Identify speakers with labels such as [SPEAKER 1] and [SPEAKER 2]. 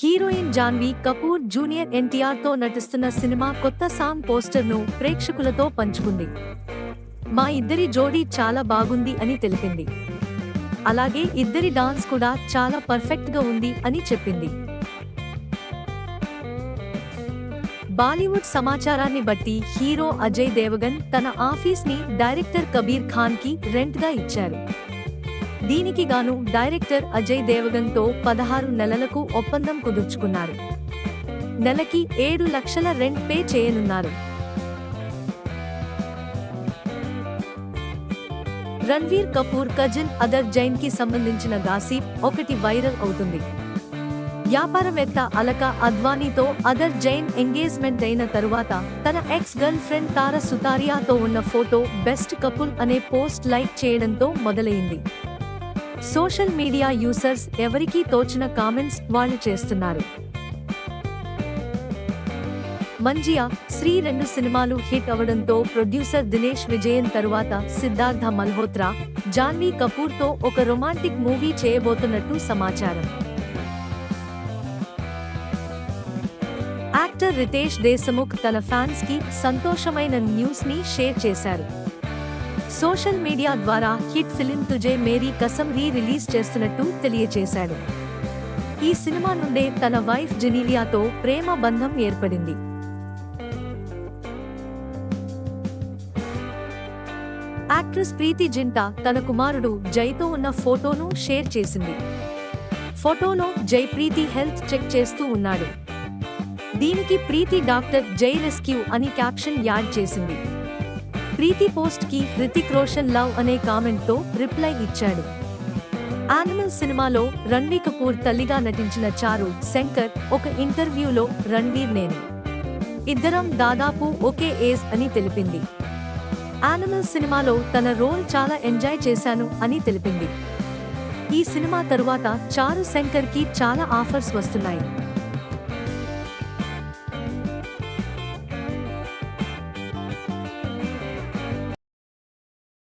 [SPEAKER 1] Heroine Janhvi Kapoor junior ఎన్టీఆర్తో నటిస్తున్న cinema కొత్త సాంగ్ పోస్టర్ను ప్రేక్షకులతో పంచుకుంది. మా ఇద్దరి జోడీ చాలా బాగుంది అని తెలిపింది. అలాగే ఇద్దరి డాన్స్ కూడా చాలా పర్ఫెక్ట్గా ఉంది అని చెప్పింది. బాలీవుడ్ సమాచారాన్ని బట్టి హీరో అజయ్ దేవగన్ తన ఆఫీస్ని డైరెక్టర్ కబీర్ ఖాన్కి రెంట్గా ఇచ్చారు. దీనికి గాను డైరెక్టర్ అజయ్ దేవగన్తో పదహారు నెలలకు ఒప్పందం కుదుర్చుకున్నారు. నెలకి ఏడు లక్షల రెంట్ పే చేయనున్నారు. రణ్వీర్ కపూర్ కజిన్ అదర్ జైన్కి సంబంధించిన గాసిప్ ఒకటి వైరల్ అవుతుంది. వ్యాపారవేత్త అలక అద్వానీతో అదర్ జైన్ ఎంగేజ్మెంట్ అయిన తరువాత తన ఎక్స్ గర్ల్ ఫ్రెండ్ తార సుతారియాతో ఉన్న ఫోటో బెస్ట్ కపుల్ అనే పోస్ట్ లైక్ చేయడంతో మొదలైంది. సోషల్ మీడియా యూసర్స్ ఎవరికీ తోచిన కామెంట్స్ వాళ్ళు చేస్తున్నారు. మంజియా శ్రీ రెండు సినిమాలు హిట్ అవడంతో ప్రొడ్యూసర్ దినేష్ విజయన్ తరువాత సిద్ధార్థ మల్హోత్రా జాన్వీ కపూర్తో ఒక రొమాంటిక్ మూవీ చేయబోతున్నట్టు సమాచారం. యాక్టర్ రితేష్ దేశముఖ్ తన ఫ్యాన్స్కి సంతోషమైన న్యూస్ని షేర్ చేశారు. సోషల్ మీడియా ద్వారా hit film Tujhe Meri Kasam re release చేస్తున్నట్టు తెలియజేశాడు ఈ సినిమా నుండే తన వైఫ్ జెనీలియాతో ప్రేమ బంధం ఏర్పడింది. యాక్ట్రెస్ ప్రీతి జింటా తన కుమారుడు జైతో ఉన్న ఫోటోను షేర్ చేసింది. ఫోటోలో జై ప్రీతి హెల్త్ చెక్ చేస్తూ ఉన్నాడు. దీనికి ప్రీతి డాక్టర్ జై రెస్క్యూ అని క్యాప్షన్ యాడ్ చేసింది. ప్రీతి పోస్ట్కి హృతిక్ రోషన్ లవ్ అనే కామెంట్తో రిప్లై ఇచ్చాడు. యానిమల్ సినిమాలో రణ్వీర్ కపూర్ తల్లిగా నటించిన చారు శంకర్ ఒక ఇంటర్వ్యూలో రణ్వీర్ నేను. ఇద్దరం దాదాపు ఒకే ఏజ్ అని తెలిపింది. యానిమల్ సినిమాలో తన రోల్ చాలా ఎంజాయ్ చేశాను అని తెలిపింది. ఈ సినిమా తరువాత చారు శంకర్కి చాలా ఆఫర్స్ వస్తున్నాయి.